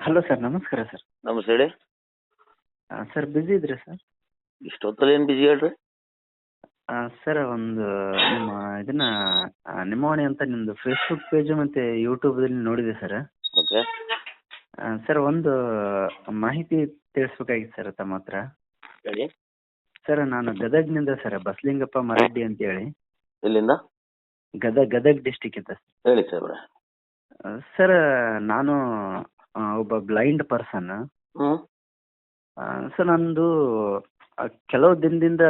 Hello sir ನಮಸ್ಕಾರ sir. ನಮಸ್ತೆ ಹೇಳಿ. ಸರ್ ಬ್ಯುಸಿ ಇದ್ರಿ ಸರ್? ಇಷ್ಟೊತ್ತಲ್ಲಿ ಏನು ಬಿಜಿ ಹೇಳ್ರಿ? ಸರ್ ಒಂದು ನಿಮ್ಮ ಇದನ್ನ ಆ, ನಿಮ್ಮವಾಣಿ ಅಂತ ನಿಮ್ದು ಫೇಸ್ಬುಕ್ ಪೇಜು ಮತ್ತು ಯೂಟ್ಯೂಬ್ದಲ್ಲಿ ನೋಡಿದೆ ಸರ್. ಓಕೆ ಸರ್ ಒಂದು ಮಾಹಿತಿ ತಿಳಿಸ್ಬೇಕಾಗಿತ್ತು ಸರ್ ತಮ್ಮ ಹತ್ರ. ಹೇಳಿ. ಸರ್ ನಾನು ಗದಗ್ನಿಂದ ಸರ್ ಬಸಲಿಂಗಪ್ಪ ಮರಡ್ಡಿ ಅಂತೇಳಿ ಎಲ್ಲಿಂದ? ಗದಗ್ ಗದಗ್ ಡಿಸ್ಟಿಕ್ ಅಂತ ಹೇಳಿ ಸರ್ ಸರ್ ನಾನು ಒಬ್ಬ ಬ್ಲೈಂಡ್ ಪರ್ಸನ್ ಹ್ಮ್. ಸರ್ ನಂದು ಆ, ಕೆಲವು ದಿನದಿಂದ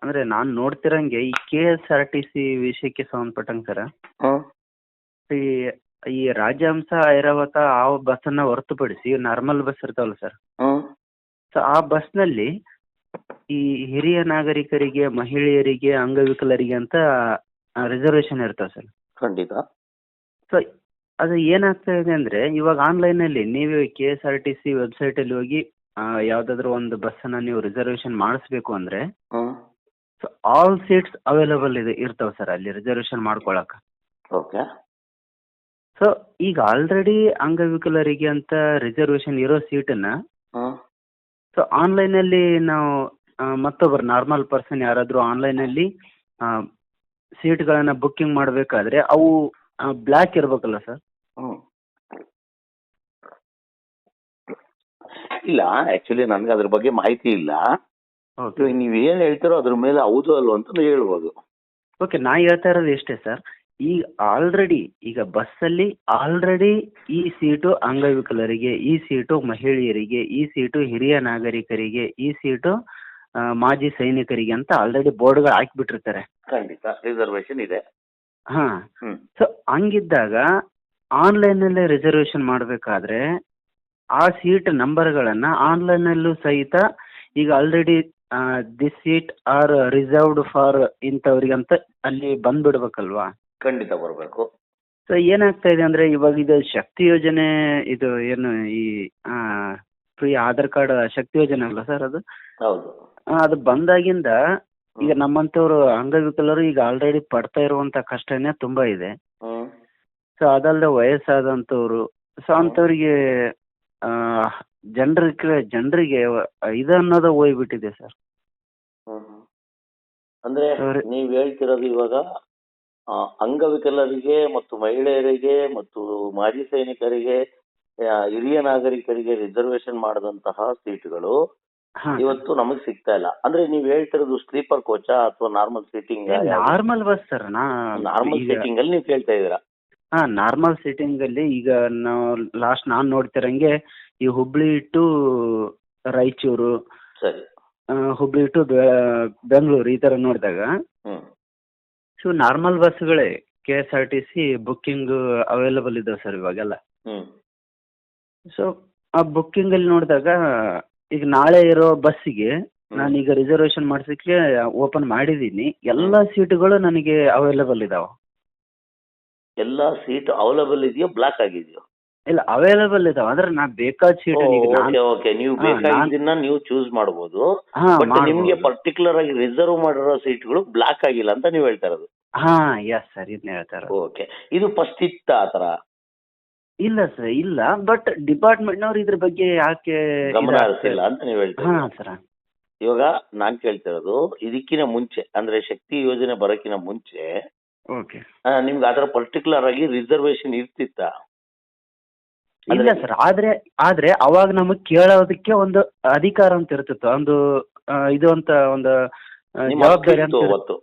ಅಂದ್ರೆ ನಾನು ನೋಡ್ತಿರಂಗೆ ಈ K S R T C ವಿಷಯಕ್ಕೆ ಸಂಬಂಧಪಟ್ಟಂಗೆ ಸರ್ ಈ ಈ ರಾಜಹಂಸ ಐರಾವತ ಆ ಬಸ್ಸನ್ನ ಹೊರತುಪಡಿಸಿ ನಾರ್ಮಲ್ ಬಸ್ ಇರ್ತಾವಲ್ಲ ಸರ್ ಸೊ ಆ ಬಸ್ನಲ್ಲಿ ಈ ಹಿರಿಯ ನಾಗರಿಕರಿಗೆ ಮಹಿಳೆಯರಿಗೆ ಅಂಗವಿಕಲರಿಗೆ ಅಂತ ರಿಸರ್ವೇಶನ್ ಇರ್ತಾವೆ ಸರ್ ಖಂಡಿತ. ಸೊ ಅದು ಏನಾಗ್ತಾ ಇದೆ ಅಂದರೆ ಇವಾಗ ಆನ್ಲೈನಲ್ಲಿ ನೀವು K S R T C ವೆಬ್ಸೈಟಲ್ಲಿ ಹೋಗಿ ಯಾವುದಾದ್ರೂ ಒಂದು ಬಸ್ಸನ್ನು ನೀವು ರಿಸರ್ವೇಶನ್ ಮಾಡಿಸ್ಬೇಕು ಅಂದರೆ ಸೊ ಆಲ್ ಸೀಟ್ಸ್ ಅವೈಲಬಲ್ ಇದೆ ಇರ್ತಾವೆ ಸರ್ ಅಲ್ಲಿ ರಿಸರ್ವೇಶನ್ ಮಾಡ್ಕೊಳಕ್ಕೆ ಓಕೆ ಸೊ ಈಗ ಆಲ್ರೆಡಿ ಅಂಗವಿಕಲರಿಗೆ ಅಂತ ರಿಸರ್ವೇಶನ್ ಇರೋ ಸೀಟನ್ನು ಸೊ ಆನ್ಲೈನಲ್ಲಿ ನಾವು ಆ, ಮತ್ತೊಬ್ಬರು ನಾರ್ಮಲ್ ಪರ್ಸನ್ ಯಾರಾದರೂ ಆನ್ಲೈನಲ್ಲಿ ಸೀಟ್ಗಳನ್ನು ಬುಕ್ಕಿಂಗ್ ಮಾಡಬೇಕಾದ್ರೆ ಅವು ಬ್ಲ್ಯಾಕ್ ಇರಬೇಕಲ್ಲ ಸರ್ ಇಲ್ಲ ಆಕ್ಚುಲಿ ನನ್ಗೆ ಅದ್ರ ಬಗ್ಗೆ ಮಾಹಿತಿ ಇಲ್ಲ. ಓಕೆ ಇವಾಗ ನೀವು ಏನ್ ಹೇಳ್ತೀರೋ ಅದ್ರ ಮೇಲೆ ಹೌದು ಅಲ್ವ ಅಂತ ನೀವು ಹೇಳ್ಬೋದು. ಓಕೆ ನಾ ಹೇಳ್ತಾ ಇರೋದು ಎಷ್ಟೇ ಸರ್ ಈಗ ಆಲ್ರೆಡಿ ಈಗ ಬಸ್ಸಲ್ಲಿ ಆಲ್ರೆಡಿ ಈ ಸೀಟು ಅಂಗವಿಕಲರಿಗೆ ಈ ಸೀಟು ಮಹಿಳೆಯರಿಗೆ ಈ ಸೀಟು ಹಿರಿಯ ನಾಗರಿಕರಿಗೆ ಈ ಸೀಟು ಆ, ಮಾಜಿ ಸೈನಿಕರಿಗೆ ಅಂತ ಆಲ್ರೆಡಿ ಬೋರ್ಡ್ಗಳು ಹಾಕಿಬಿಟ್ಟಿರ್ತಾರೆ. ಖಂಡಿತ ರಿಸರ್ವೇಶನ್ ಇದೆ. ಹಾಂ. ಸೊ ಹಂಗಿದ್ದಾಗ ಆನ್ಲೈನಲ್ಲೇ ರಿಸರ್ವೇಶನ್ ಮಾಡಬೇಕಾದ್ರೆ ಆ ಸೀಟ್ ನಂಬರ್ಗಳನ್ನು ಆನ್ಲೈನಲ್ಲೂ ಸಹಿತ ಈಗ already this seat are reserved for ಇಂಥವ್ರಿಗೆ ಅಂತ ಅಲ್ಲಿ ಬಂದ್ಬಿಡ್ಬೇಕಲ್ವಾ? ಖಂಡಿತ ಬರಬೇಕು. ಸೊ ಏನಾಗ್ತಾ ಇದೆ ಅಂದ್ರೆ ಇವಾಗ ಇದು ಶಕ್ತಿ ಯೋಜನೆ ಇದು ಏನು ಈ ಫ್ರೀ ಆಧಾರ್ ಕಾರ್ಡ್ ಶಕ್ತಿ ಯೋಜನೆ ಅಲ್ಲ ಸರ್ ಅದು? ಹೌದು. ಅದು ಬಂದಾಗಿಂದ ಈಗ ನಮ್ಮಂಥವ್ರು ಅಂಗವಿಕಲರು ಈಗ ಆಲ್ರೆಡಿ ಪಡ್ತಾ ಇರುವಂಥ ಕಷ್ಟನೇ ತುಂಬ ಇದೆ. ಸೊ ಅದಲ್ಲದೆ ವಯಸ್ಸಾದಂಥವ್ರು ಸೊ ಅಂಥವ್ರಿಗೆ ಜನರಿಗೆ ಜನರಿಗೆ ಇದು ಅನ್ನೋದು ಹೋಗ್ಬಿಟ್ಟಿದೆ ಸರ್. ಹ್ಮ್. ಅಂದ್ರೆ ನೀವ್ ಹೇಳ್ತಿರೋದು ಇವಾಗ ಆ, ಅಂಗವಿಕಲರಿಗೆ ಮತ್ತು ಮಹಿಳೆಯರಿಗೆ ಮತ್ತು ಮಾಜಿ ಸೈನಿಕರಿಗೆ ಆ, ಹಿರಿಯ ನಾಗರಿಕರಿಗೆ ರಿಸರ್ವೇಶನ್ ಮಾಡದಂತಹ ಸೀಟ್ಗಳು ಹಾಂ. ಇವತ್ತು ನಮಗ್ ಸಿಗ್ತಾ ಇಲ್ಲ. ಅಂದ್ರೆ ನೀವ್ ಹೇಳ್ತಿರೋದು ಸ್ಲೀಪರ್ ಕೋಚಾ ಅಥವಾ normal seating normal bus sir ನಾ ನಾರ್ಮಲ್ ಈಗ ಸೀಟಿಂಗ್ ಅಲ್ಲಿ ನೀವ್ ಕೇಳ್ತಾ ಇದೀರಾ ಹಾಂ ನಾರ್ಮಲ್ ಅಲ್ಲಿ ಈಗ ನಾವು ಲಾಸ್ಟ್ ನಾನು ನೋಡ್ತಿರಂಗೆ ಈ ಹುಬ್ಬಳ್ಳಿ ಟು ರಾಯಚೂರು ಸರಿ. ಹುಬ್ಬಳ್ಳಿ ಹುಬ್ಳಿ ಟು ಬೆಂಗಳೂರು ಈ ಥರ ನೋಡಿದಾಗ so normal ಬಸ್ಗಳೇ K S R T C booking available ಇದಾವೆ ಸರ್ ಇವಾಗೆಲ್ಲ. ಸೊ ಆ ಬುಕ್ಕಿಂಗಲ್ಲಿ ನೋಡಿದಾಗ ಈಗ ನಾಳೆ ಇರೋ ಬಸ್ಸಿಗೆ ನಾನೀಗ ರಿಸರ್ವೇಶನ್ ಮಾಡಿಸಕ್ಕೆ ಓಪನ್ ಮಾಡಿದ್ದೀನಿ. ಎಲ್ಲ ಸೀಟುಗಳು ನನಗೆ ಅವೈಲಬಲ್ ಇದಾವೆ. ಎಲ್ಲಾ ಸೀಟ್ ಅವೈಲಬಲ್ ಇದೆಯೋ ಬ್ಲಾಕ್ ಆಗಿದೆಯೋ? ಇಲ್ಲ ಅವೈಲಬಲ್ ಇದಾವ. ಅಂದ್ರೆ ನಾ ಬೇಕಾದ ಸೀಟ್ ಓಕೆ ಓಕೆ ನೀವು ಬೇಕಾಗಿದ್ದನ್ನ ನೀವು ಚೂಸ್ ಮಾಡಬಹುದು ಬಟ್ ನಿಮ್ಗೆ ಪರ್ಟಿಕ್ಯುಲರ್ ಆಗಿ ರಿಸರ್ವ್ ಮಾಡಿರೋ ಸೀಟ್ಗಳು ಬ್ಲಾಕ್ ಆಗಿಲ್ಲ ಅಂತ ನೀವು ಹೇಳ್ತಾ ಇರೋದು. ಹಾ ಎಸ್ ಸರ್ ಇದನ್ನ ಹೇಳ್ತಾರೆ ಓಕೆ ಇದು ಫಸ್ಟ್ ಇತ್ತ ಆತರ ಇಲ್ಲ ಸರ್ ಇಲ್ಲ ಬಟ್ ಡಿಪಾರ್ಟ್ಮೆಂಟ್ ನವರು ಇದ್ರ ಬಗ್ಗೆ ಯಾಕೆ ಗಮನ ಹರಿಸಿಲ್ಲ ಅಂತ ನೀವು ಹೇಳ್ತೀರಾ ಹಾ ಸರ್ ಇವಾಗ ನಾನ್ ಕೇಳ್ತಿರೋದು ಇದಕ್ಕಿನ ಮುಂಚೆ ಅಂದ್ರೆ ಶಕ್ತಿ ಯೋಜನೆ ಬರೋಕಿನ ಮುಂಚೆ ಓಕೆ ಆ, ನಿಮ್ಗೆ ಅದರ ಪರ್ಟಿಕ್ಯುಲರ್ ಆಗಿ ರಿಸರ್ವೇಶನ್ ಇರ್ತಿತ್ತ? ಇಲ್ಲ ಅಂದ್ರೆ- ಸರ್ ಆದ್ರೆ ಆದ್ರೆ ಅವಾಗ ನಮಗ್ ಕೇಳೋದಕ್ಕೆ ಒಂದು ಅಧಿಕಾರ ಅಂತ ಇರ್ತಿತ್ತು. ಒಂದು ಆ, ಇದು ಅಂತ ಒಂದು ಆ, ನಿಮ್ಮ ಜವಾಬ್ದಾರಿ ಅಂತ ಅವತ್ತು.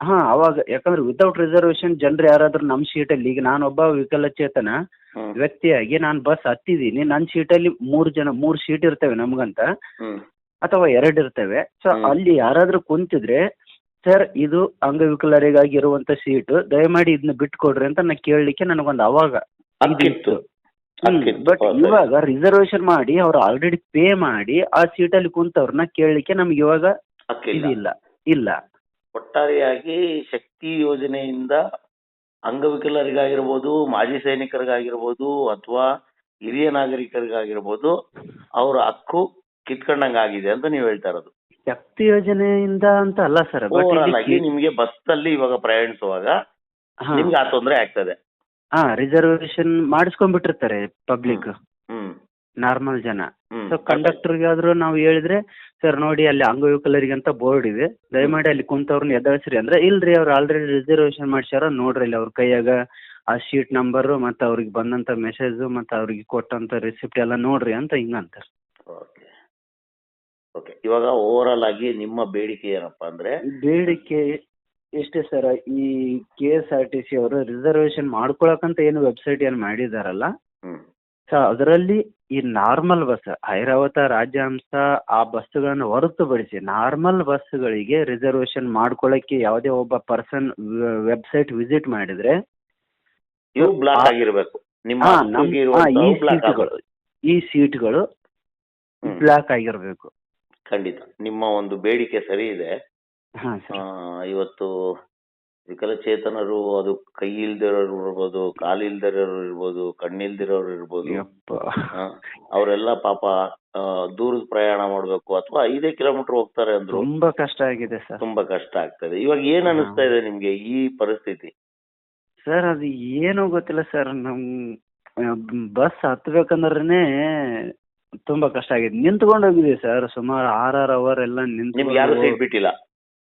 ಹಾ ಅವಾಗ ಯಾಕಂದ್ರೆ ವಿತೌಟ್ ರಿಸರ್ವೇಶನ್ ಜನರು ಯಾರಾದ್ರೂ ನಮ್ಮ ಸೀಟಲ್ಲಿ ಈಗ ನಾನೊಬ್ಬ ವಿಕಲಚೇತನ ಹ್ಮ್. ವ್ಯಕ್ತಿಯಾಗಿ ನಾನು ಬಸ್ ಹತ್ತಿದ್ದೀನಿ ನನ್ನ ಸೀಟಲ್ಲಿ ಮೂರು ಜನ ಮೂರು ಸೀಟ್ ಇರ್ತವೆ ನಮ್ಗಂತ. ಹ್ಮ್. ಅಥವಾ ಎರಡು ಇರ್ತವೆ. ಸೊ ಹ್ಮ್. ಅಲ್ಲಿ ಯಾರಾದ್ರೂ ಕುಂತಿದ್ರೆ ಸರ್ ಇದು ಅಂಗವಿಕಲರಿಗಾಗಿ ಇರುವಂತ ಸೀಟ್ ದಯಮಾಡಿ ಇದನ್ನ ಬಿಟ್ಕೊಡ್ರಿ ಅಂತ ನಾ ಕೇಳಲಿಕ್ಕೆ ನನಗೊಂದು ಅವಾಗ ಅಂತಿತ್ತು. ಬಟ್ ಇವಾಗ ರಿಸರ್ವೇಶನ್ ಮಾಡಿ ಅವ್ರು ಆಲ್ರೆಡಿ ಪೇ ಮಾಡಿ ಆ ಸೀಟ್ ಅಲ್ಲಿ ಕುಂತವ್ರನ್ನ ಕೇಳಲಿಕ್ಕೆ ನಮ್ಗೆ ಇವಾಗ ಇಲ್ಲ ಇದಿಲ್ಲ. ಇಲ್ಲ. ಒಟ್ಟಾರೆಯಾಗಿ ಶಕ್ತಿ ಯೋಜನೆಯಿಂದ ಅಂಗವಿಕಲರಿಗಾಗಿರ್ಬೋದು ಮಾಜಿ ಸೈನಿಕರಿಗಾಗಿರ್ಬೋದು ಅಥವಾ ಹಿರಿಯ ನಾಗರಿಕರಿಗಾಗಿರ್ಬೋದು ಅವರ ಹಕ್ಕು ಕಿತ್ಕೊಂಡಂಗಾಗಿದೆ ಅಂತ ನೀವು ಹೇಳ್ತಾ ಇರೋದು. ಶಕ್ತಿ ಯೋಜನೆಯಿಂದ ಅಂತ ಅಲ್ಲ ಸರ್ ಬಟ್ ಆಗಿ ನಿಮ್ಗೆ ಬಸ್ ಅಲ್ಲಿ ಇವಾಗ ಪ್ರಯಾಣಿಸುವಾಗ ನಿಮ್ಗೆ ಆ ತೊಂದರೆ ಆಗ್ತದೆ. ಹಾ ರಿಸರ್ವೇಶನ್ ಮಾಡಿಸ್ಕೊಂಡ್ಬಿಟ್ಟಿರ್ತಾರೆ ಪಬ್ಲಿಕ್ ಹ್ಮ್ ನಾರ್ಮಲ್ ಜನ. ಹ್ಮ್ ಸೊ ಕಂಡಕ್ಟರ್ಗಾದ್ರೂ ನಾವು ಹೇಳಿದ್ರೆ ಸರ್ ನೋಡಿ ಅಲ್ಲಿ ಅಂಗವಿಕಲರಿಗೆ ಅಂತ ಬೋರ್ಡ್ ಇದೆ. ದಯಮಾಡಿ ಅಲ್ಲಿ ಕುಂತವ್ರನ್ನ ಎದ್ದಾಳ್ಸ್ರಿ ಅಂದ್ರೆ ಇಲ್ರಿ ಅವ್ರು ಆಲ್ರೆಡಿ ರಿಸರ್ವೇಶನ್ ಮಾಡ್ಸ್ಯಾರ ನೋಡ್ರಿ ಇಲ್ಲಿ ಅವ್ರ ಕೈಯಾಗ ಆ ಶೀಟ್ ನಂಬರ್ ಮತ್ತೆ ಅವ್ರಿಗೆ ಬಂದಂತ ಮೆಸೇಜ್ ಮತ್ತೆ ಅವ್ರಿಗೆ ಕೊಟ್ಟಂತ ರಿಸಿಪ್ಟ್ ಎಲ್ಲ ನೋಡ್ರಿ ಅಂತ ಹಿಂಗಂತಾರೆ. ಓಕೆ ಓಕೆ ಇವಾಗ ಓವರ್ ಆಲ್ ಆಗಿ ನಿಮ್ಮ ಬೇಡಿಕೆ ಏನಪ್ಪಾ ಅಂದ್ರೆ? ಬೇಡಿಕೆ ಎಷ್ಟೇ ಸರ್ ಈ K S R T C ಅವರು ರಿಸರ್ವೇಶನ್ ಮಾಡ್ಕೊಳಕಂತ ಏನು ವೆಬ್ಸೈಟ್ ಏನು ಮಾಡಿದಾರಲ್ಲ ಹ್ಮ್. ಸೊ ಅದರಲ್ಲಿ ಈ ನಾರ್ಮಲ್ ಬಸ್ ಐರಾವತ ರಾಜ್ಯಾಂಶ ಆ ಬಸ್ಸುಗಳನ್ನು ಹೊರತುಪಡಿಸಿ ನಾರ್ಮಲ್ ಬಸ್ಗಳಿಗೆ ರಿಸರ್ವೇಶನ್ ಮಾಡ್ಕೊಳಕ್ಕೆ ಯಾವುದೇ ಒಬ್ಬ ಪರ್ಸನ್ ವೆಬ್ಸೈಟ್ ವಿಸಿಟ್ ಮಾಡಿದ್ರೆ ಇವು ಬ್ಲಾಕ್ ಆ- ಆಗಿರ್ಬೇಕು. ನಿಮ್ಮ ಹಾ, ಹಕ್ಕಿಗೆ ನಮ್- ಹಾ, ಈ ಸೀಟ್ಗಳು ಈ ಸೀಟ್ಗಳು ಹ್ಮ್. ಬ್ಲಾಕ್ ಆಗಿರಬೇಕು. ಖಂಡಿತ. ನಿಮ್ಮ ಒಂದು ಬೇಡಿಕೆ ಸರಿ ಇದೆ. ಹಾಂ ಆ, ಸರ್ ಇವತ್ತು ವಿಕಲಚೇತನರು ಅದು ಕೈ ಇಲ್ದಿರೋರು ಇರ್ಬೋದು ಕಾಲು ಇಲ್ದಿರೋರು ಇರ್ಬೋದು ಕಣ್ಣಿಲ್ದಿರೋರು ಇರ್ಬೋದು ಯಪ್ಪ. ಆ, ಅವರೆಲ್ಲ ಪಾಪ ಆ, ದೂರದ ಪ್ರಯಾಣ ಮಾಡ್ಬೇಕು ಅಥವಾ ಐದೇ ಕಿಲೋಮೀಟರ್ ಹೋಗ್ತಾರೆ ಅಂದ್ರು ತುಂಬಾ ಕಷ್ಟ ಆಗಿದೆ ಸರ್. ತುಂಬಾ ಕಷ್ಟ ಆಗ್ತದೆ. ಇವಾಗ ಏನ್. ಅನಿಸ್ತಾ ಇದೆ ನಿಮ್ಗೆ ಈ ಪರಿಸ್ಥಿತಿ? ಸರ್ ಅದು ಏನೋ ಗೊತ್ತಿಲ್ಲ ಸರ್. ನಮ್ ಬಸ್ ಹತ್ಬೇಕಂದ್ರೆ ತುಂಬಾ ಕಷ್ಟ ಆಗಿದೆ. ನಿಂತ್ಕೊಂಡು ಹೋಗಿದೆ ಸರ್ ಸುಮಾರು ಆರಾರು ಅವರ್ ಎಲ್ಲ ನಿಮ್ಗೆ ಯಾರು ಬಿಟ್ಟಿಲ್ಲ?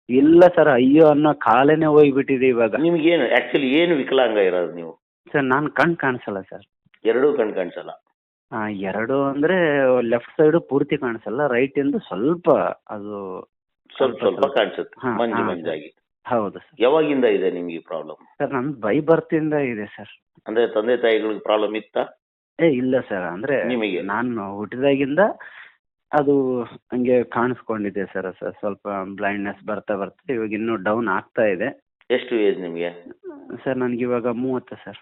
ಇಲ್ಲ ಸರ್ ಅಯ್ಯೋ ಅನ್ನೋ ಕಾಲೇನೆ ಹೋಗ್ಬಿಟ್ಟಿದೆ ಇವಾಗ. ನಿಮ್ಗೆ ಏನು ಆಕ್ಚುಲಿ ಏನು ವಿಕಲಾಂಗ ಇರೋದು ನೀವು? ಸರ್ ನಾನು ಕಣ್ ಕಾಣಿಸಲ್ಲ ಸರ್ ಎರಡೂ ಕಣ್ ಕಾಣಿಸಲ್ಲ? ಆ, ಎರಡು ಅಂದ್ರೆ ಲೆಫ್ಟ್ ಸೈಡ್ ಪೂರ್ತಿ ಕಾಣಿಸಲ್ಲ ರೈಟ್ ಇಂದ ಸ್ವಲ್ಪ ಅದು ಸ್ವಲ್ಪ ಸ್ವಲ್ಪ ಕಾಣಿಸುತ್ತೆ ಹಾ, ಮಂಜು ಹಾ, ಮಂಜಾಗಿ. ಹೌದು ಸರ್ ಯಾವಾಗಿಂದ ಇದೆ ನಿಮ್ಗೆ ಈ ಪ್ರಾಬ್ಲಮ್ ಸರ್ ನನ್ ಬೈ ಬರ್ತಿಂದ ಇದೆ ಸರ್ ಅಂದ್ರೆ ತಂದೆ ತಾಯಿಗಳಿಗೆ ಪ್ರಾಬ್ಲಮ್ ಇತ್ತಾ? ಏ ಇಲ್ಲ ಸರ್ ಅಂದ್ರೆ ನಿಮಗೆ? ನಾನು ಹುಟ್ಟಿದಾಗಿಂದ ಅದು ಹಂಗೆ ಕಾಣಿಸ್ಕೊಂಡಿದೆ ಸರ್ ಸರ್ ಸ್ವಲ್ಪ ಬ್ಲೈಂಡ್ನೆಸ್ ಬರ್ತಾ ಬರ್ತಾ ಇವಾಗ ಇನ್ನೂ ಡೌನ್ ಆಗ್ತಾ ಇದೆ. ಎಷ್ಟು ಏಜ್ ನಿಮಗೆ? ಸರ್ ನನಗೆ ಇವಾಗ ಮೂವತ್ತು ಸರ್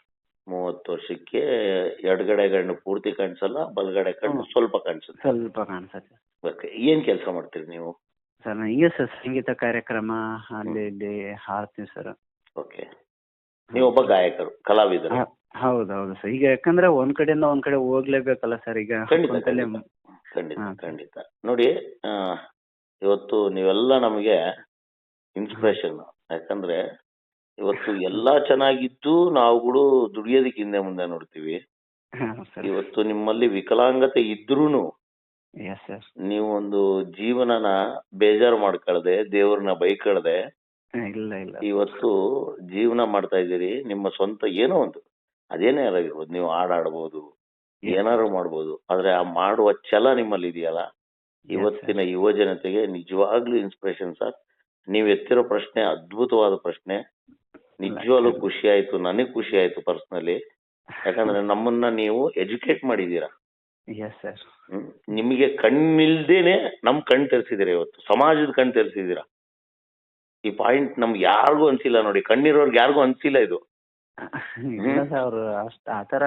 ಮೂವತ್ತು ವರ್ಷಕ್ಕೆ ಎಡಗಡೆ ಕಣ್ಣು ಪೂರ್ತಿ ಕಾಣಿಸಲ್ಲ ಬಲಗಡೆ ಕಣ್ಣು. ಸ್ವಲ್ಪ ಕಾಣಿಸುತ್ತೆ. ಸ್ವಲ್ಪ ಕಾಣಿಸುತ್ತೆ. ಓಕೆ ಏನ್ ಕೆಲಸ ಮಾಡ್ತೀರಿ ನೀವು? ಸರ್ ನನಗೆ ಸರ್ ಸಂಗೀತ ಕಾರ್ಯಕ್ರಮ ಅಲ್ಲಿ ಇಲ್ಲಿ ಹಾಡ್ತೀವಿ ಸರ್ ಓಕೆ ನೀವು ಒಬ್ಬ ಗಾಯಕರು ಕಲಾವಿದರು. ಹೌದು ಹೌದು ಸರ್ ಈಗ ಯಾಕಂದ್ರೆ ಒಂದ್ ಕಡೆಯಿಂದ ಒಂದ್ ಕಡೆ ಹೋಗ್ಲೇಬೇಕಲ್ಲ ಸರ್ ಈಗ ಖಂಡಿತ ಖಂಡಿತ ಖಂಡಿತ ಹಾ. ಖಂಡಿತ. ನೋಡಿ ಆ, ಇವತ್ತು ನೀವೆಲ್ಲ ನಮಗೆ ಇನ್ಸ್ಪಿರೇಷನ್ ಯಾಕಂದ್ರೆ ಇವತ್ತು ಎಲ್ಲಾ ಚೆನ್ನಾಗಿದ್ದು ನಾವುಗಳು ದುಡಿಯೋದಕ್ಕೆ ಹಿಂದೆ ಮುಂದೆ ನೋಡ್ತೀವಿ. ಹಾಂ ಸರ್ ಇವತ್ತು ನಿಮ್ಮಲ್ಲಿ ವಿಕಲಾಂಗತೆ ಇದ್ರೂನು ಎಸ್ ಸರ್ ನೀವು ಒಂದು ಜೀವನನ ಬೇಜಾರು ಮಾಡ್ಕೊಳ್ದೆ ದೇವ್ರನ್ನ ಬೈಕೊಳ್ದೆ ಇಲ್ಲ ಇಲ್ಲ ಇವತ್ತು ಜೀವನ ಮಾಡ್ತಾ ಇದ್ದೀರಿ. ನಿಮ್ಮ ಸ್ವಂತ ಏನೋ ಒಂದು. ಅದೇನೇ ಆಗಿರ್ಬೋದು ನೀವು ಆಡಾಡ್ಬೋದು ಏನಾದ್ರು ಮಾಡ್ಬೋದು ಆದ್ರೆ ಆ ಮಾಡುವ ಛಲ ನಿಮ್ಮಲ್ಲಿ ಇದೆಯಲ್ಲ? ಇವತ್ತಿನ ಯುವ ಜನತೆಗೆ ನಿಜವಾಗ್ಲೂ ಇನ್ಸ್ಪಿರೇಷನ್ ಸರ್. ನೀವು ಎತ್ತಿರೋ ಪ್ರಶ್ನೆ ಅದ್ಭುತವಾದ ಪ್ರಶ್ನೆ. ನಿಜವಾಗ್ಲೂ ಖುಷಿ ಆಯ್ತು ನನಗೆ ಖುಷಿ ಆಯ್ತು ಪರ್ಸನಲಿ ಯಾಕಂದ್ರೆ ನಮ್ಮನ್ನ ನೀವು ಎಜುಕೇಟ್ ಮಾಡಿದೀರಾ ನಿಮಗೆ ಕಣ್ಣಿಲ್ದೇನೆ ನಮ್ ಕಣ್ ತೆರೆಸಿದೀರ ಇವತ್ತು? ಸಮಾಜದ ಕಣ್ ತೆರೆಸಿದೀರಾ ಈ ಪಾಯಿಂಟ್ ನಮ್ಗೆ ಯಾರಿಗೂ ಅನ್ಸಿಲ್ಲ ನೋಡಿ ಕಣ್ಣಿರೋರ್ಗೆ ಯಾರಿಗೂ ಅನ್ಸಿಲ್ಲ ಇದು. ಇಲ್ಲ ಸರ್ ಅವರು ಅಷ್ಟು ಆ ಥರ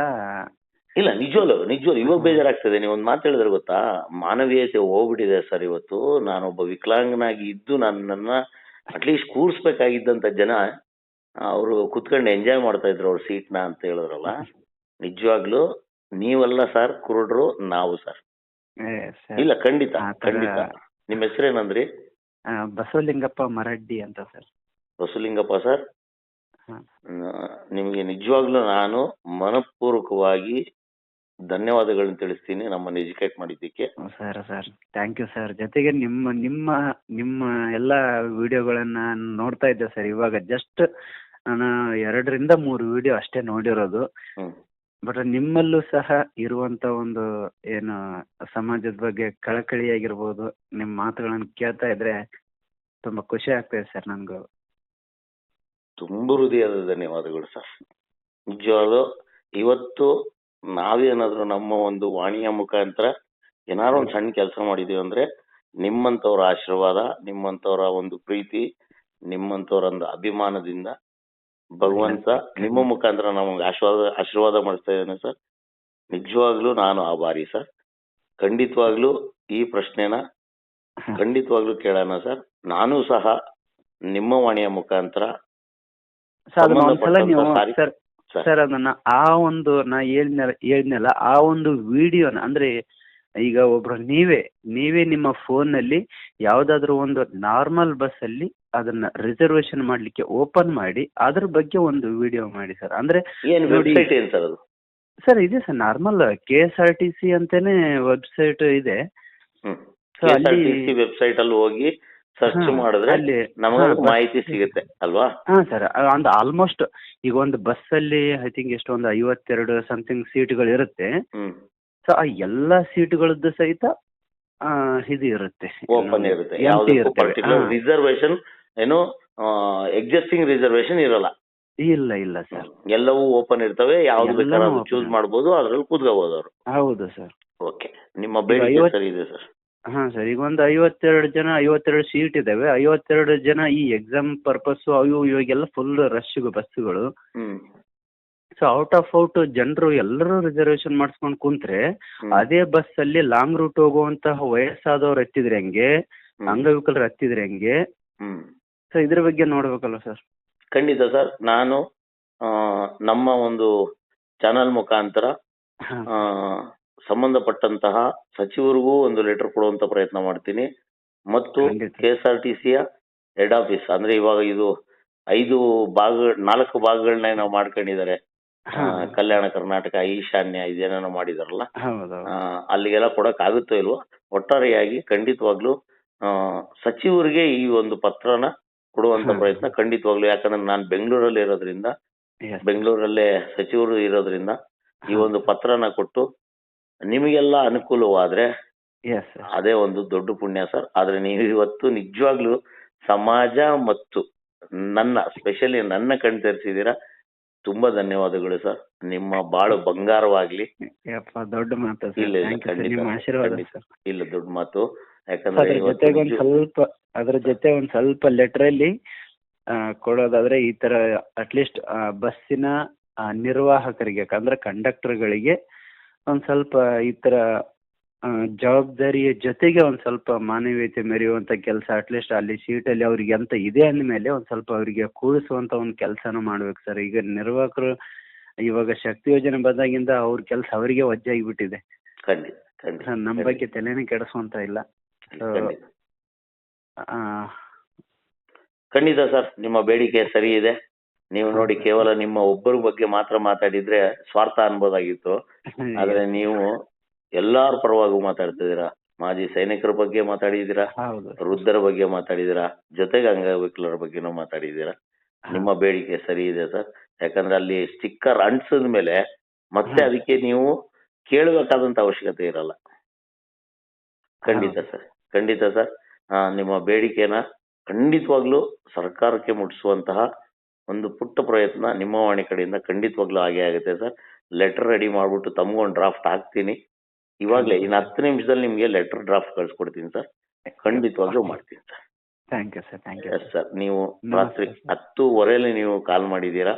ಇಲ್ಲ ನಿಜವಲ್ಲ ನಿಜವಲ್ಲ ಇವಾಗ ಬೇಜಾರಾಗ್ತದೆ. ನೀವು ಒಂದು ಮಾತು ಹೇಳಿದ್ರೆ ಗೊತ್ತಾ? ಮಾನವೀಯತೆ ಹೋಗ್ಬಿಟ್ಟಿದೆ ಸರ್ ಇವತ್ತು. ನಾನೊಬ್ಬ ವಿಕಲಾಂಗನಾಗಿ ಇದ್ದು ನನ್ನನ್ನ ಅಟ್ಲೀಸ್ಟ್ ಕೂರ್ಸ್ಬೇಕಾಗಿದ್ದಂತ ಜನ ಅವರು ಕುತ್ಕೊಂಡು ಎಂಜಾಯ್ ಮಾಡ್ತಾ ಇದ್ರು ಅವ್ರ ಸೀಟ್ನ ಅಂತ ಹೇಳಿದ್ರಲ್ಲ? ನಿಜವಾಗ್ಲೂ ನೀವಲ್ಲ ಸರ್ ಕುರುಡ್ರು ನಾವು ಸರ್. ಇಲ್ಲ ಖಂಡಿತ ಖಂಡಿತ. ನಿಮ್ಮ ಹೆಸರೇನಂದ್ರಿ? ಬಸವಲಿಂಗಪ್ಪ ಮರಡ್ಡಿ ಅಂತ ಸರ್. ಬಸವಲಿಂಗಪ್ಪ ಸರ್. ನಿಮಗೆ ನಿಜವಾಗ್ಲೂ ನಾನು ಮನಪೂರ್ವಕವಾಗಿ ಧನ್ಯವಾದಗಳನ್ನ ತಿಳಿಸ್ತೀನಿ ನಮ್ಮನ್ನು ಎಜುಕೇಟ್ ಮಾಡಿದ್ದಕ್ಕೆ. Sir sir. Thank you sir. ಜೊತೆಗೆ ನಿಮ್ಮ ನಿಮ್ಮ ನಿಮ್ಮ ಎಲ್ಲ ವಿಡಿಯೋಗಳನ್ನ ನೋಡ್ತಾ ಇದ್ದೆ ಸರ್. ಇವಾಗ ಜಸ್ಟ್ ನಾನು ಎರಡರಿಂದ ಮೂರು ವಿಡಿಯೋ ಅಷ್ಟೇ ನೋಡಿರೋದು. ಬಟ್ ನಿಮ್ಮಲ್ಲೂ ಸಹ ಇರುವಂತ ಒಂದು ಏನು ಸಮಾಜದ ಬಗ್ಗೆ ಕಳಕಳಿಯಾಗಿರ್ಬೋದು ನಿಮ್ಮ ಮಾತುಗಳನ್ನು ಕೇಳ್ತಾ ಇದ್ರೆ ತುಂಬಾ ಖುಷಿ ಆಗ್ತಾ ಇದೆ ಸರ್ ನನಗೂ. ತುಂಬ ಹೃದಯದ ಧನ್ಯವಾದಗಳು ಸರ್. ನಿಜವಾದ ಇವತ್ತು ನಾವೇನಾದ್ರೂ ನಮ್ಮ ಒಂದು ವಾಣಿಯ ಮುಖಾಂತರ ಏನಾದ್ರು ಒಂದು ಸಣ್ಣ ಕೆಲಸ ಮಾಡಿದೀವಿ ಅಂದ್ರೆ ನಿಮ್ಮಂತವ್ರ ಆಶೀರ್ವಾದ ನಿಮ್ಮಂತವ್ರ ಒಂದು ಪ್ರೀತಿ ನಿಮ್ಮಂತವ್ರ ಒಂದು ಅಭಿಮಾನದಿಂದ ಭಗವಂತ ನಿಮ್ಮ ಮುಖಾಂತರ ನಮಗೆ ಆಶೀರ್ವಾದ ಆಶೀರ್ವಾದ ಮಾಡಿಸ್ತಾ ಇದ್ದಾನೆ ಸರ್. ನಿಜವಾಗ್ಲೂ ನಾನು ಆಭಾರಿ ಸರ್. ಖಂಡಿತವಾಗ್ಲೂ ಈ ಪ್ರಶ್ನೆನ ಖಂಡಿತವಾಗ್ಲೂ ಕೇಳೋಣ ಸರ್. ನಾನು ಸಹ ನಿಮ್ಮ ವಾಣಿಯ ಮುಖಾಂತರ ಸರ್ ಅದನ್ನ ಒಂದ್ಸಲ ನೀವು ಸಾರಿ- ಸರ್ ಸರ್. ಸರ್ ಅದನ್ನ ಆ ಒಂದು ನಾ ಹೇಳ್ನಲ್ಲ ಹೇಳ್ನಲ್ಲ ಆ ಒಂದು ವಿಡಿಯೋನ ಅಂದ್ರೆ ಈಗ ಒಬ್ರು ನೀವೇ ನೀವೇ ನಿಮ್ಮ ಫೋನ್ನಲ್ಲಿ ಯಾವ್ದಾದ್ರು ಒಂದು ನಾರ್ಮಲ್ ಬಸ್ ಅಲ್ಲಿ ಅದನ್ನ ರಿಸರ್ವೇಶನ್ ಮಾಡ್ಲಿಕ್ಕೆ ಓಪನ್ ಮಾಡಿ ಅದ್ರ ಬಗ್ಗೆ ಒಂದು ವಿಡಿಯೋ ಮಾಡಿ ಸರ್. ಅಂದ್ರೆ ಏನ್ ನೋಡಿ- ವೆಬ್ಸೈಟ್ ಏನ್ ಸರ್ ಅದು? ಸರ್ ಇದೆ sir normal K S R T C ಅಂತಾನೆ ವೆಬ್ಸೈಟ್ ಇದೆ. ಸೊ ಅಲ್ಲಿ ವೆಬ್ಸೈಟ್ ಅಲ್ಲಿ ಹೋಗಿ ಸರ್ಚ್ ಮಾಡಿದ್ರೆ ಅಲ್ಲಿ ನಮಗೆ ಮಾಹಿತಿ ಸಿಗುತ್ತೆ ಅಲ್ವಾ? ಹಾ ಸರ್ ಒಂದು ಆಲ್ಮೋಸ್ಟ್ ಈಗ ಒಂದು ಬಸ್ ಅಲ್ಲಿ ಐ ಥಿಂಕ್ ಎಷ್ಟು ಒಂದು ಐವತ್ತೆರಡು ಸಮಥಿಂಗ್ ಸೀಟ್ಗಳು ಇರುತ್ತೆ. ಹ್ಮ್. ಸೊ ಆ ಎಲ್ಲ ಸೀಟ್ಗಳದ್ದು ಸಹಿತ ಆ, ಇದು ಇರುತ್ತೆ. ಓಪನ್ ಇರುತ್ತೆ. Empty ಯಾವುದಕ್ಕೂ ಇರ್ತವೆ. ಪರ್ಟಿಕ್ಯುಲರ್ ಹಾ. ರಿಸರ್ವೇಶನ್ ಏನು ಎಕ್ಸಿಸ್ಟಿಂಗ್ ರಿಸರ್ವೇಶನ್ ಇರಲ್ಲ. ಇಲ್ಲ ಇಲ್ಲ ಸರ್. ಎಲ್ಲವೂ ಓಪನ್ ಇರ್ತವೆ. ಯಾವ್ದು ಎಲ್ಲವೂ ಬೇಕಾದ್ರೂ open ಚೂಸ್ ಮಾಡಬಹುದು ಮಾಡ್ಬೋದು ಅದ್ರಲ್ಲಿ ಕೂತ್ಕೋಬಹುದು ಅವರು. ಹೌದು ಸರ್. ಓಕೆ ನಿಮ್ಮ ಬೇಡಿಕೆ ಐವತ್ತು- ಸರಿ ಇದೆ ಸರ್. ಹಾಂ ಸರ್ ಈಗ ಒಂದು ಐವತ್ತೆರಡು ಜನ ಐವತ್ತೆರಡು ಸೀಟ್ ಇದಾವೆ. ಐವತ್ತೆರಡು ಜನ ಈ ಎಕ್ಸಾಮ್ ಪರ್ಪಸ್ಸು ಅವು ಇವಾಗೆಲ್ಲ ಫುಲ್ ರಶ್ ಬಸ್ಸುಗಳು. ಸೊ ಔಟ್ ಆಫ್ ಔಟ್ ಜನರು ಎಲ್ಲರೂ ರಿಸರ್ವೇಶನ್ ಮಾಡಿಸ್ಕೊಂಡು ಕುಂತ್ರೆ ಅದೇ ಬಸ್ ಅಲ್ಲಿ ಲಾಂಗ್ ರೂಟ್ ಹೋಗುವಂತಹ ವಯಸ್ಸಾದವ್ರು ಹತ್ತಿದ್ರೆ ಹೆಂಗೆ. ಅಂಗವಿಕಲರು ಹತ್ತಿದ್ರೆ ಹೆಂಗೆ? ಸೊ ಇದ್ರ ಬಗ್ಗೆ ನೋಡ್ಬೇಕಲ್ಲ ಸರ್? ಖಂಡಿತ ಸರ್. ನಾನು ನಮ್ಮ ಒಂದು ಚಾನಲ್ ಮುಖಾಂತರ ಸಂಬಂಧಪಟ್ಟಂತಹ ಸಚಿವರಿಗೂ ಒಂದು ಲೆಟರ್ ಕೊಡುವಂತ ಪ್ರಯತ್ನ ಮಾಡ್ತೀನಿ ಮತ್ತು ಖಂಡಿತ. ಕೆ ಎಸ್ ಆರ್ ಟಿ ಸಿಯ ಹೆಡ್ ಆಫೀಸ್ ಅಂದ್ರೆ ಇವಾಗ ಇದು ಐದು ಭಾಗ ನಾಲ್ಕು ಭಾಗಗಳನ್ನ ನಾವು ಮಾಡ್ಕೊಂಡಿದ್ದಾರೆ ಆ, ಹಾಂ ಕಲ್ಯಾಣ ಕರ್ನಾಟಕ ಈಶಾನ್ಯ ಇದೇನೇನೋ ಮಾಡಿದಾರಲ್ಲ ಹೌದು ಆ, ಅಲ್ಲಿಗೆಲ್ಲ ಕೊಡಕ್ ಆಗುತ್ತೋ ಇಲ್ವೋ ಒಟ್ಟಾರೆಯಾಗಿ ಖಂಡಿತವಾಗ್ಲೂ ಆ, ಸಚಿವರಿಗೆ ಈ ಒಂದು ಪತ್ರನ ಕೊಡುವಂತ. ಪ್ರಯತ್ನ ಖಂಡಿತವಾಗ್ಲೂ ಯಾಕಂದ್ರೆ ನಾನು ಬೆಂಗಳೂರಲ್ಲಿ ಇರೋದ್ರಿಂದ Yes. ಬೆಂಗಳೂರಲ್ಲೇ ಸಚಿವರು ಇರೋದ್ರಿಂದ ಈ ಒಂದು ಪತ್ರನ ಕೊಟ್ಟು ನಿಮಗೆಲ್ಲ ಅನುಕೂಲವಾದ್ರೆ ಎಸ್ ಸರ್ ಅದೇ ಒಂದು ದೊಡ್ಡ ಪುಣ್ಯ ಸರ್. ಆದ್ರೆ ನೀವು ಇವತ್ತು ನಿಜವಾಗ್ಲೂ ಸಮಾಜ ಮತ್ತು ನನ್ನ ಸ್ಪೆಷಲಿ ನನ್ನ ಕಣ್ ತೆರೆಸಿದ್ದೀರಾ? ತುಂಬಾ ಧನ್ಯವಾದಗಳು ಸರ್. ನಿಮ್ಮ ಬಾಳು ಬಂಗಾರವಾಗ್ಲಿ. ಯಪ್ಪ ದೊಡ್ಡ ಮಾತು ಸರ್. ಇಲ್ಲ, ಇಲ್ಲ, ಥ್ಯಾಂಕ್ ಯು ಸರ್. ಖಂಡಿತ, ನಿಮ್ಮ ಆಶೀರ್ವಾದ ಖಂಡಿತ. ಸರ್. ಇಲ್ಲ ದೊಡ್ಡ ಮಾತು. ಯಾಕಂದ್ರೆ ಅದ್ರ ಇವತ್ತು ಜೊತೆಗೆ ಒಂದ್ ನಿಜ- ಸ್ವಲ್ಪ ಅದ್ರ ಜೊತೆ ಒಂದ್ ಸ್ವಲ್ಪ ಲೆಟ್ರಲ್ಲಿ ಕೊಡೋದಾದ್ರೆ ಈ ತರ ಅಟ್ಲೀಸ್ಟ್ ಬಸ್ಸಿನ ಆ, ನಿರ್ವಾಹಕರಿಗೆ ಅಂದ್ರೆ ಕಂಡಕ್ಟರ್ಗಳಿಗೆ ಒಂದ್ ಸ್ವಲ್ಪ ಈ ಥರ ಜವಾಬ್ದಾರಿಯ ಜೊತೆಗೆ ಒಂದ್ ಸ್ವಲ್ಪ ಮಾನವೀಯತೆ ಮೆರೆಯುವಂಥ ಕೆಲಸ ಅಟ್ಲೀಸ್ಟ್ ಅಲ್ಲಿ ಸೀಟಲ್ಲಿ ಅವ್ರಿಗೆ ಅಂತ ಇದೆ ಅಂದಮೇಲೆ ಒಂದ್ ಸ್ವಲ್ಪ ಅವರಿಗೆ ಕೂರಿಸುವಂತ ಒಂದು ಕೆಲಸನ ಮಾಡ್ಬೇಕು ಸರ್ ಈಗ ನಿರ್ವಾಹಕರು ಇವಾಗ ಶಕ್ತಿ ಯೋಜನೆ ಬಂದಾಗಿಂದ ಅವ್ರ ಕೆಲಸ ಅವರಿಗೆ ವಜ್ಜಾಗಿಬಿಟ್ಟಿದೆ. ಖಂಡಿತ ಖಂಡಿತ ನಮ್ಮ ಬಗ್ಗೆ ತಲೆನೇ ಕೆಡಿಸುವಂತ ಇಲ್ಲ. ಖಂಡಿತ. ಸರ್ ನಿಮ್ಮ ಬೇಡಿಕೆ ಸರಿ ಇದೆ. ನೀವು ನೋಡಿ ಕೇವಲ ನಿಮ್ಮ ಒಬ್ಬರ ಬಗ್ಗೆ ಮಾತ್ರ ಮಾತಾಡಿದ್ರೆ ಸ್ವಾರ್ಥ ಅನ್ಬೋದಾಗಿತ್ತು. ಆದ್ರೆ ನೀವು ಎಲ್ಲಾರ ಪರವಾಗೂ ಮಾತಾಡ್ತಿದ್ದೀರಾ? ಮಾಜಿ ಸೈನಿಕರ ಬಗ್ಗೆ ಮಾತಾಡಿದೀರಾ ವೃದ್ಧರ ಬಗ್ಗೆ ಮಾತಾಡಿದೀರಾ ಜೊತೆಗೆ ಅಂಗವಿಕಲರ ಬಗ್ಗೆನೂ ಮಾತಾಡಿದೀರಾ ನಿಮ್ಮ ಬೇಡಿಕೆ ಸರಿ ಇದೆ ಸರ್. ಯಾಕಂದ್ರೆ ಅಲ್ಲಿ ಸ್ಟಿಕ್ಕರ್ ಅಂಟಿಸಿದ ಮೇಲೆ ಮತ್ತೆ ಅದಕ್ಕೆ ನೀವು ಕೇಳಬೇಕಾದಂತ ಅವಶ್ಯಕತೆ ಇರಲ್ಲ. ಖಂಡಿತ ಸರ್. ಖಂಡಿತ ಸರ್. ನಿಮ್ಮ ಬೇಡಿಕೆನ ಖಂಡಿತವಾಗ್ಲೂ ಸರ್ಕಾರಕ್ಕೆ ಮುಟ್ಟಿಸುವಂತಹ ಒಂದು ಪುಟ್ಟ ಪ್ರಯತ್ನ ನಿಮ್ಮ ವಾಣಿ ಕಡೆಯಿಂದ ಖಂಡಿತವಾಗ್ಲೂ ಹಾಗೆ ಆಗುತ್ತೆ ಸರ್. ಲೆಟರ್ ರೆಡಿ ಮಾಡ್ಬಿಟ್ಟು ತಮ್ಗೊಂದು ಡ್ರಾಫ್ಟ್ ಹಾಕ್ತೀನಿ. ಇವಾಗಲೇ ಇನ್ನು ಹತ್ತು ನಿಮಿಷದಲ್ಲಿ ನಿಮಗೆ ಲೆಟರ್ ಡ್ರಾಫ್ಟ್ ಕಳಿಸ್ಕೊಡ್ತೀನಿ ಸರ್. ಖಂಡಿತವಾಗ್ಲೂ ಮಾಡ್ತೀನಿ sir. Thank you sir thank you yes sir ನೀವು ರಾತ್ರಿ ಹತ್ತೂವರೆಯಲ್ಲಿ ನೀವು ಕಾಲ್ ಮಾಡಿದ್ದೀರಾ?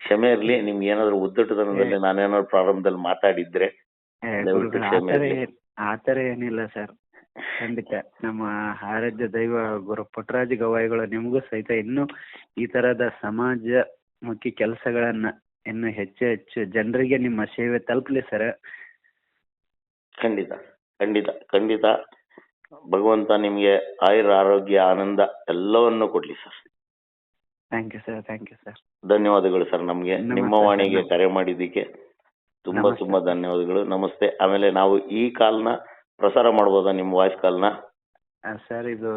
ಕ್ಷಮೆ ಇರಲಿ ನಿಮ್ಗೆ ಏನಾದ್ರು ಉದ್ದಟತನದಲ್ಲಿ ನಾನೇನಾದ್ರು ಪ್ರಾರಂಭದಲ್ಲಿ ಮಾತಾಡಿದ್ರೆ ದಯವಿಟ್ಟು ಕ್ಷಮೆ. ಆತರ ಏನಿಲ್ಲ ಸರ್ ಖಂಡಿತ. ನಮ್ಮ ಆರಾಧ್ಯ ದೈವ ಗುರು ಪುಟ್ಟರಾಜ ಗವಾಯಿಗಳು ನಿಮಗೂ ಸಹಿತ ಇನ್ನು ಈ ತರದ ಸಮಾಜಮುಖಿ ಕೆಲಸಗಳನ್ನ ಇನ್ನು ಹೆಚ್ಚು ಹೆಚ್ಚು ಜನರಿಗೆ ನಿಮ್ಮ ಸೇವೆ ತಲುಪಲಿ ಸರ್. ಖಂಡಿತ ಖಂಡಿತ ಖಂಡಿತ. ಭಗವಂತ ನಿಮ್ಗೆ ಆಯುರ ಆರೋಗ್ಯ ಆನಂದ ಎಲ್ಲವನ್ನು ಕೊಡ್ಲಿ sir. Thank you sir thank you sir ಧನ್ಯವಾದಗಳು ಸರ್ ನಮ್ಗೆ. ನಿಮ್ಮ ವಾಣಿಗೆ ಕರೆ ಮಾಡಿದ್ದಕ್ಕೆ ತುಂಬಾ ತುಂಬಾ ಧನ್ಯವಾದಗಳು. ನಮಸ್ತೆ. ಆಮೇಲೆ ನಾವು ಈ ಕಾಲ್ನ ಪ್ರಸಾರ ಮಾಡ್ಬೋದಾ ನಿಮ್ಮ ವಾಯ್ಸ್ ಕಾಲ್ನ ಸರ್ ಇದು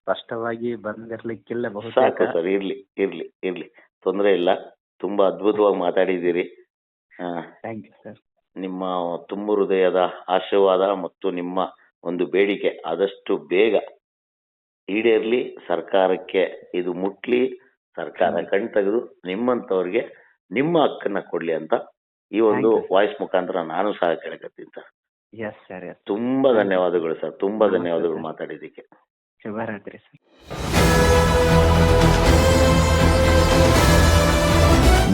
ಸ್ಪಷ್ಟವಾಗಿ ಬಂದಿರ್ಲಿಕ್ಕಿಲ್ಲ ಸಾಕು ಬಹುತೇಕ ಸರ್ ಇರ್ಲಿ ಇರ್ಲಿ ಇರ್ಲಿ. ತೊಂದರೆ ಇಲ್ಲ. ತುಂಬಾ ಅದ್ಭುತವಾಗಿ ಮಾತಾಡಿದ್ದೀರಿ. ಆ, ಥ್ಯಾಂಕ್ ಯು ಸರ್ ನಿಮ್ಮ ತುಂಬ ಹೃದಯದ ಆಶೀರ್ವಾದ ಮತ್ತು ನಿಮ್ಮ ಒಂದು ಬೇಡಿಕೆ ಆದಷ್ಟು ಬೇಗ ಈಡೇರ್ಲಿ. ಸರ್ಕಾರಕ್ಕೆ ಇದು ಮುಟ್ಲಿ. ಸರ್ಕಾರ. ಕಣ್ ತೆಗೆದು ನಿಮ್ಮಂತವ್ರಿಗೆ ನಿಮ್ಮ ಹಕ್ಕನ್ನ ಕೊಡ್ಲಿ ಅಂತ ಈ ಒಂದು Thank you, ವಾಯ್ಸ್ ಮುಖಾಂತರ ನಾನು ಸಹ ಕೇಳಕತ್ತೀನಿ ಸರ್ ಎಸ್ ಸರ್ ಎಸ್ ತುಂಬಾ ಧನ್ಯವಾದಗಳು ಸರ್ ತುಂಬಾ ಧನ್ಯವಾದಗಳು ಮಾತಾಡಿದಕ್ಕೆ ಮಾತಾಡಿದ್ದಕ್ಕೆ. ಶುಭರಾತ್ರಿ ಸರ್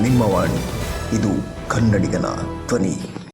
ನಿಮ್ಮ ವಾಣಿ ಇದು ಕನ್ನಡಿಗನ ಧ್ವನಿ.